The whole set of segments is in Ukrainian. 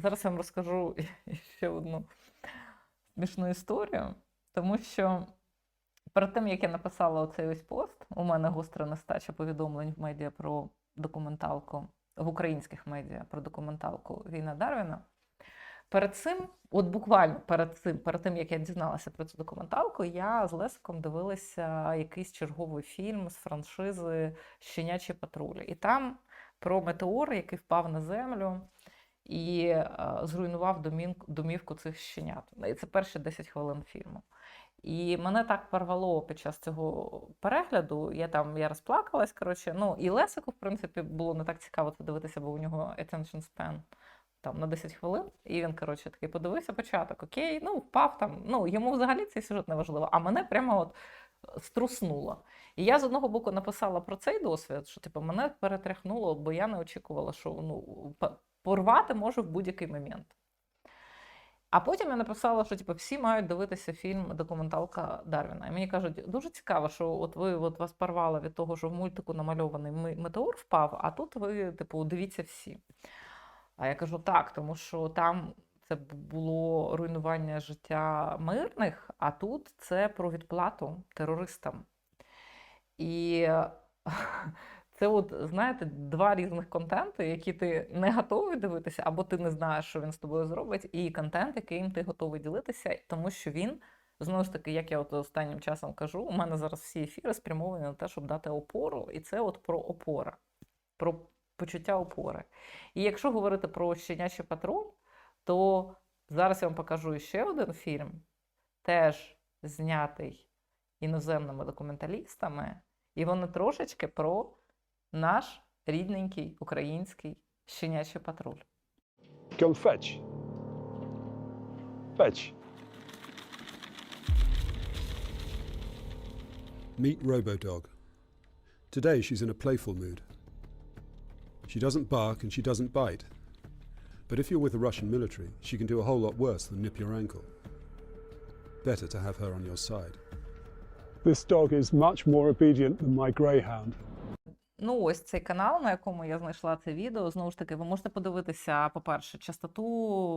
зараз я вам розкажу ще одну смішну історію, тому що перед тим, як я написала оцей ось пост, у мене гостра нестача повідомлень в медіа про документалку, в українських медіа про документалку Війна Дарвіна. Перед цим, от буквально перед цим, перед тим, як я дізналася про цю документалку, я з Лесиком дивилася якийсь черговий фільм з франшизи Щенячі патрулі. І там про метеор, який впав на землю і е, зруйнував домівку цих щенят. І це перші 10 хвилин фільму. І мене так порвало під час цього перегляду. Я там я розплакалась. Коротше, ну і Лесику, в принципі, було не так цікаво це дивитися, бо у нього attention span там на 10 хвилин. І він, коротше, такий подивився початок, окей, ну впав там. Ну йому взагалі цей сюжет не важливо, а мене прямо от струснуло. І я з одного боку написала про цей досвід, що типу мене перетряхнуло, бо я не очікувала, що ну порвати може в будь-який момент. А потім я написала, що типу, всі мають дивитися фільм документалка Дарвіна. І мені кажуть, дуже цікаво, що от ви от вас порвало від того, що в мультику намальований метеор впав, а тут ви, типу, дивіться всі. А я кажу так, тому що там це було руйнування життя мирних, а тут це про відплату терористам. І це, от, знаєте, два різних контенти, які ти не готовий дивитися, або ти не знаєш, що він з тобою зробить, і контент, яким ти готовий ділитися, тому що він, знову ж таки, як я от останнім часом кажу, у мене зараз всі ефіри спрямовані на те, щоб дати опору, і це от про опора, про почуття опори. І якщо говорити про щенячий патруль, то зараз я вам покажу ще один фільм, теж знятий іноземними документалістами, і вони трошечки про наш рідненький український щенячий патруль. Go and fetch. Fetch. Meet Robodog. Today she's in a playful mood. She doesn't bark and she doesn't bite. But if you're with the Russian military, she can do a whole lot worse than nip your ankle. Better to have her on your side. This dog is much more obedient than my greyhound. Ну, ось цей канал, на якому я знайшла це відео. Знову ж таки, ви можете подивитися, по-перше, частоту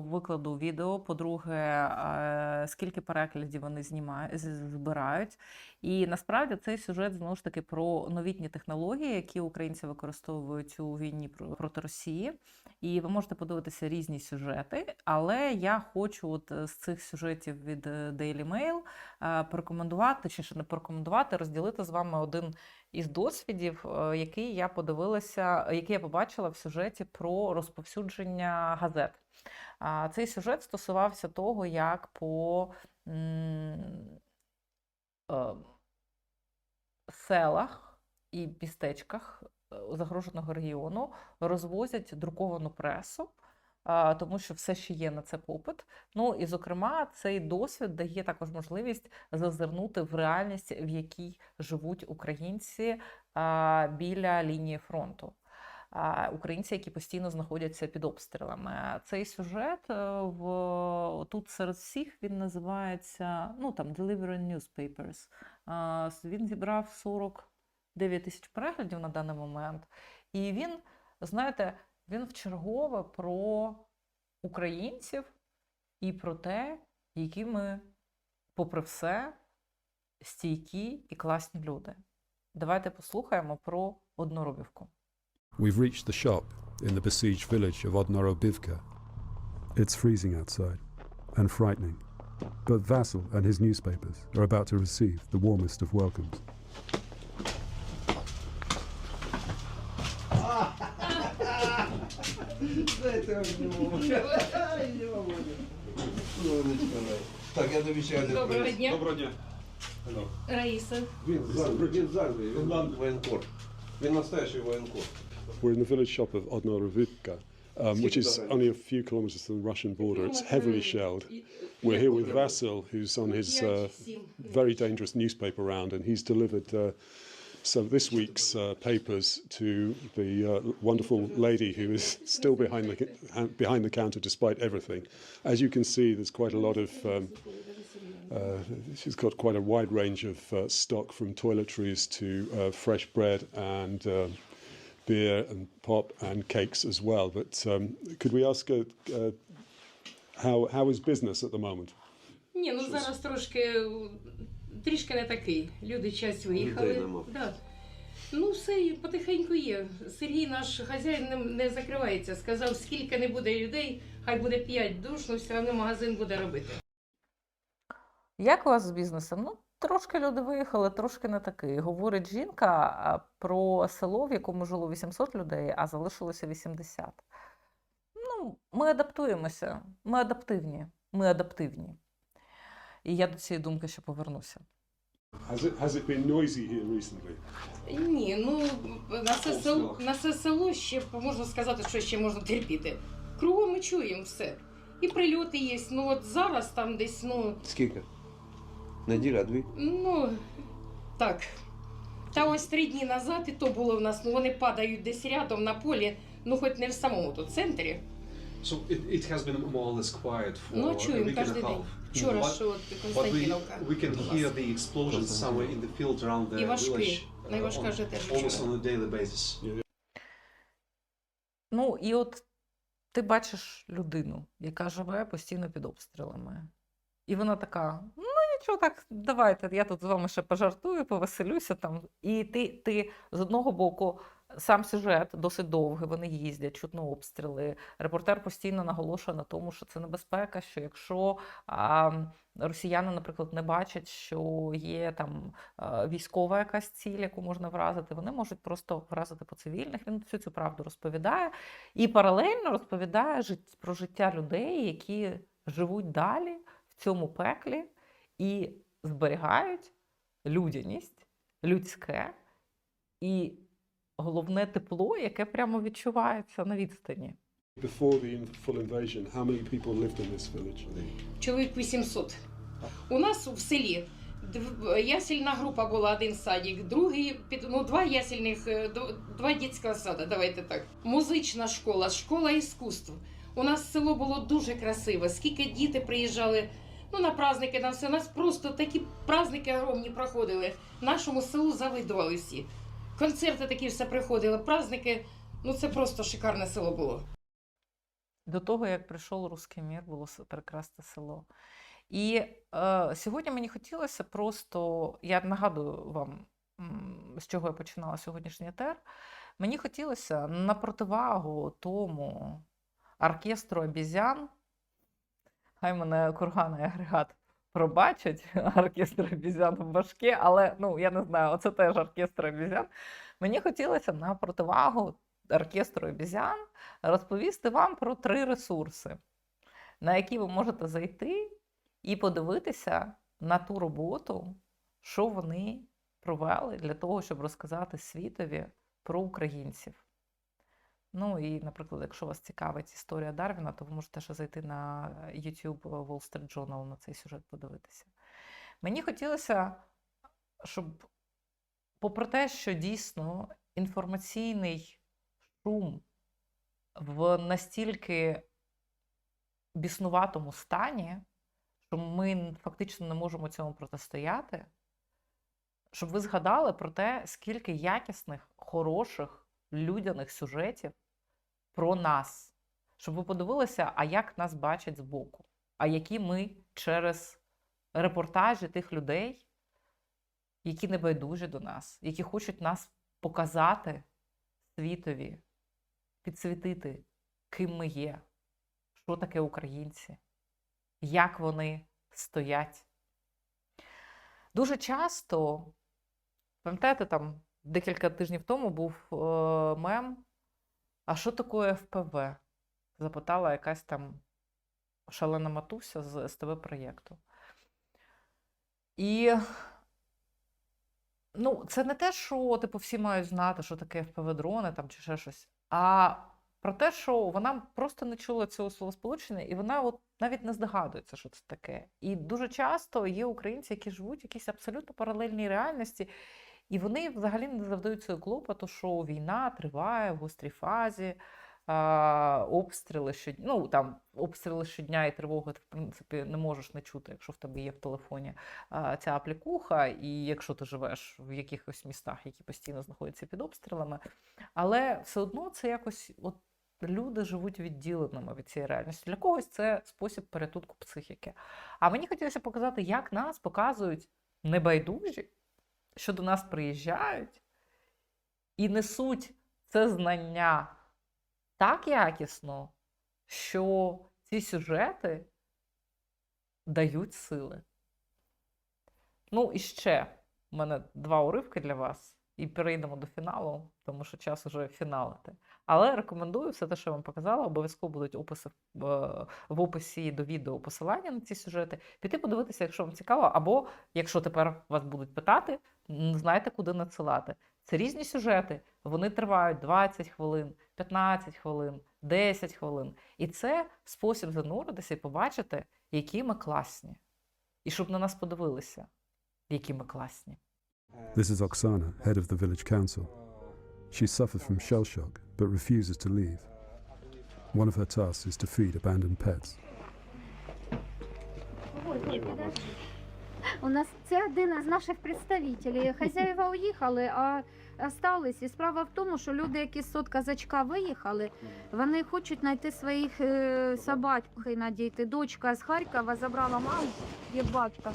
викладу відео. По-друге, е, скільки переглядів вони знімають, збирають. І насправді цей сюжет знову ж таки про новітні технології, які українці використовують у війні проти Росії. І ви можете подивитися різні сюжети. Але я хочу от е, з цих сюжетів від е, Daily Mail порекомендувати, точніше не порекомендувати, розділити з вами один із досвідів, е, який я подивилася, який я побачила в сюжеті про розповсюдження газет. Цей сюжет стосувався того, як по е, селах і містечках е, загроженого регіону розвозять друковану пресу. Тому що все ще є на це попит. Ну і зокрема, цей досвід дає також можливість зазирнути в реальність, в якій живуть українці біля лінії фронту. Українці, які постійно знаходяться під обстрілами. Цей сюжет е, в тут серед всіх він називається ну там Delivering Newspapers. Він зібрав 49 тисяч переглядів на даний момент. І він, знаєте, він вчергове про українців і про те, які ми, попри все, стійкі і класні люди. Давайте послухаємо про одноробівку. We've reached the shop in the besieged village of Odnorobivka. It's freezing outside and frightening. But Vassal and his newspapers are about to receive the warmest of welcomes. Дайте обніму. Сонечко моє. Так, я тобі ще один Доброго приніс. дня. Доброго дня. Раїса. Він з Англії, він з Англії, він воєнкор. Він настоящий воєнкор. We're in the village shop of Odnorivka, um, which is only a few kilometers from the Russian border. It's heavily shelled. We're here with Vasil, who's on his uh, very dangerous newspaper round, and he's delivered uh, some this week's uh, papers to the uh, wonderful lady who is still behind the behind the counter despite everything. As you can see, there's quite a lot of. Um, uh, she's got quite a wide range of uh, stock from toiletries to uh, fresh bread and. um beer and pop and cakes as well. But um, could we ask uh, uh, how how is business at the moment? Ні, ну зараз трошки трішки не такий. Люди часть виїхали. Нема. Да. Ну, все і потихеньку є. Сергій, наш хазяїн, не, не закривається. Сказав, скільки не буде людей, хай буде 5 душ, ну все одно магазин буде робити. Як у вас з бізнесом? Ну, трошки люди виїхали, трошки не такий. Говорить жінка про село, в якому жило 800 людей, а залишилося 80. Ну, ми адаптуємося, ми адаптивні, ми адаптивні. І я до цієї думки ще повернуся. Has it has it been noisy here recently? Ні, ну на це, село, на це село ще можна сказати, що ще можна терпіти. Кругом ми чуємо все. І прильоти є. Ну от зараз там десь, ну, Скільки? Неділя, дві? ну так. Та ось три дні назад і то було в нас, ну вони падають десь рядом на полі, ну хоч не в самому тут центрі. So it, it has been more or less quiet for Ну, a чуємо week and кожен a день. Вчора But- що от But we, Константиновка. we can hear the explosions somewhere in the field around the І важкі. village uh, Найважка on- вже теж almost on a daily basis. Ну, і от ти бачиш людину, яка живе постійно під обстрілами. І вона така: ну нічого, так, давайте, я тут з вами ще пожартую, повеселюся там. І ти, ти з одного боку, сам сюжет досить довгий, вони їздять, чутно обстріли. Репортер постійно наголошує на тому, що це небезпека, що якщо а, росіяни, наприклад, не бачать, що є там військова якась ціль, яку можна вразити, вони можуть просто вразити по цивільних. Він всю цю правду розповідає. І паралельно розповідає про життя людей, які живуть далі в цьому пеклі і зберігають людяність, людське і головне тепло, яке прямо відчувається на відстані. Before the full invasion, how many people lived in this village? Чоловік 800. У нас в селі ясельна група була, один садик, другий, під- ну, два ясельних, е, дв- два дитячого сада, давайте так. Музична школа, школа іскусств. У нас село було дуже красиве. Скільки діти приїжджали ну, на праздники, на все. У нас просто такі праздники огромні проходили. Нашому селу завидували всі. Концерти такі все приходили, праздники. Ну це просто шикарне село було. До того, як прийшов Руський мір, було прекрасне село. І е, сьогодні мені хотілося просто, я нагадую вам, з чого я починала сьогоднішній етер. Мені хотілося на противагу тому оркестру обізян, хай мене курганий агрегат пробачать, оркестр обізян важке, але ну, я не знаю, оце теж оркестр обізян. Мені хотілося на противагу оркестру обізян розповісти вам про три ресурси, на які ви можете зайти і подивитися на ту роботу, що вони провели для того, щоб розказати світові про українців. Ну і, наприклад, якщо вас цікавить історія Дарвіна, то ви можете ще зайти на YouTube Wall Street Journal на цей сюжет подивитися. Мені хотілося, щоб, попри те, що дійсно інформаційний шум в настільки біснуватому стані, що ми фактично не можемо цьому протистояти, щоб ви згадали про те, скільки якісних, хороших, людяних сюжетів про нас, щоб ви подивилися, а як нас бачать збоку, а які ми через репортажі тих людей, які не байдужі до нас, які хочуть нас показати світові, підсвітити, ким ми є, що таке українці, як вони стоять. Дуже часто, пам'ятаєте, там декілька тижнів тому був е, мем, а що таке ФПВ? Запитала якась там шалена матуся з СТВ проєкту. І ну, це не те, що типу, всі мають знати, що таке ФПВ-дрони там, чи ще щось, а про те, що вона просто не чула цього словосполучення, і вона от навіть не здогадується, що це таке. І дуже часто є українці, які живуть в якійсь абсолютно паралельній реальності, і вони взагалі не завдають цього клопоту, що війна триває в гострій фазі, обстріли щодня. Ну там обстріли щодня і тривоги ти в принципі не можеш не чути, якщо в тебе є в телефоні ця аплікуха, і якщо ти живеш в якихось містах, які постійно знаходяться під обстрілами. Але все одно це якось от. Люди живуть відділеними від цієї реальності. Для когось це спосіб порятунку психіки. А мені хотілося показати, як нас показують небайдужі, що до нас приїжджають і несуть це знання так якісно, що ці сюжети дають сили. Ну і ще в мене два уривки для вас, і перейдемо до фіналу, тому що час уже фіналити. Але рекомендую все те, що я вам показала. Обов'язково будуть описи в, е, описі до відео посилання на ці сюжети. Піти подивитися, якщо вам цікаво, або якщо тепер вас будуть питати, м, знаєте, куди надсилати. Це різні сюжети, вони тривають 20 хвилин, 15 хвилин, 10 хвилин. І це спосіб зануритися і побачити, які ми класні. І щоб на нас подивилися, які ми класні. This is Oksana, head of the village council. She suffers from shell shock but refuses to leave. One of her tasks is to feed abandoned pets. У нас це один із наших представителів. Хазяїва уїхали, а остались. І справа в тому, що люди, які з казачка виїхали, вони хочуть знайти своїх е, собак і надійти. Дочка з Харкова забрала маму, є батька.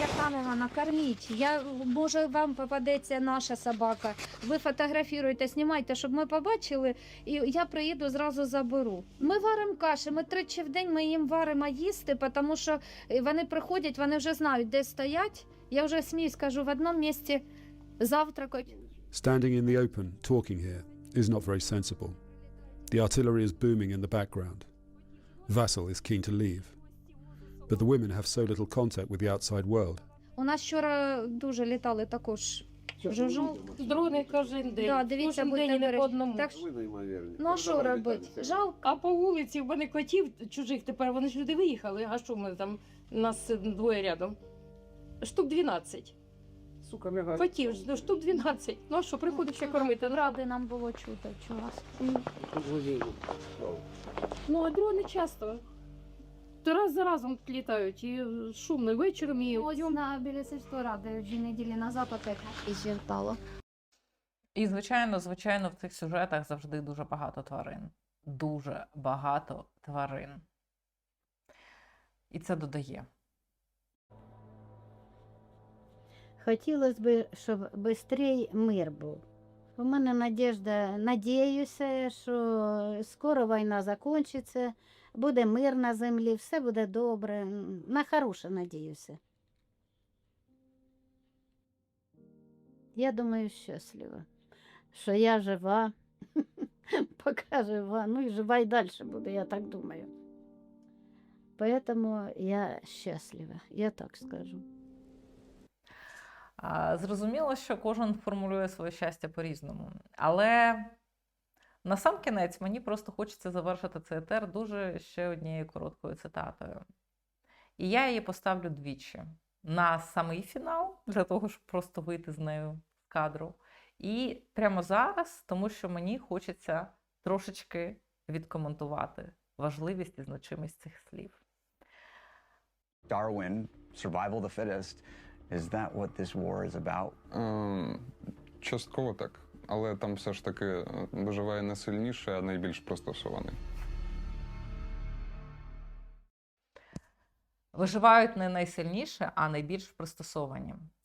Яка не вона корміть. Я може вам попадеться наша собака. Ви фотографіруєте, знімайте, щоб ми побачили, і я приїду зразу заберу. Ми варимо каші. Ми тричі в день ми їм варимо їсти, тому що вони приходять, вони вже знають, де стоять. Я вже смію скажу в одному місці завтракать. Standing in the open, talking here, is not very sensible. The artillery is booming in the background. Vassal is keen to leave. But the women have so little contact with the outside world. У нас вчора дуже літали також. Жужу. Дрони кожен день. Да, дивіться, кожен день будьте і не по обережні. одному. Так, що- Ви неймовірні. ну а що робити? Жалко. А по вулиці в мене котів чужих тепер вони ж люди виїхали. А що ми там? Нас двоє рядом. Штук 12. Сука, лягай. Котів ж, ну, штук 12. Ну а що, приходиш ще кормити. Ну, Ради нам було чути, що вас. Ну, а дрони часто. То раз за разом літають, і шумно, і вечором, і Ось на біля сільської ради дві неділі назад опять і звертало. І, звичайно, звичайно, в цих сюжетах завжди дуже багато тварин. Дуже багато тварин. І це додає. Хотілося б, щоб швидше мир був. У мене надіжда, надіюся, що скоро війна закінчиться, буде мир на землі, все буде добре. На хороше надіюся. Я думаю, щаслива, що я жива, поки жива, ну і жива і далі буду, я так думаю. Поэтому я щаслива, я так скажу. Зрозуміло, що кожен формулює своє щастя по-різному. Але на сам кінець мені просто хочеться завершити цей етер дуже ще однією короткою цитатою. І я її поставлю двічі на самий фінал, для того, щоб просто вийти з нею з кадру. І прямо зараз, тому що мені хочеться трошечки відкоментувати важливість і значимість цих слів. Darwin, survival the fittest. Is that what this war is about? Ем, Частково так. Але там все ж таки е, виживає не сильніше, а найбільш пристосований. Виживають не найсильніше, а найбільш пристосовані.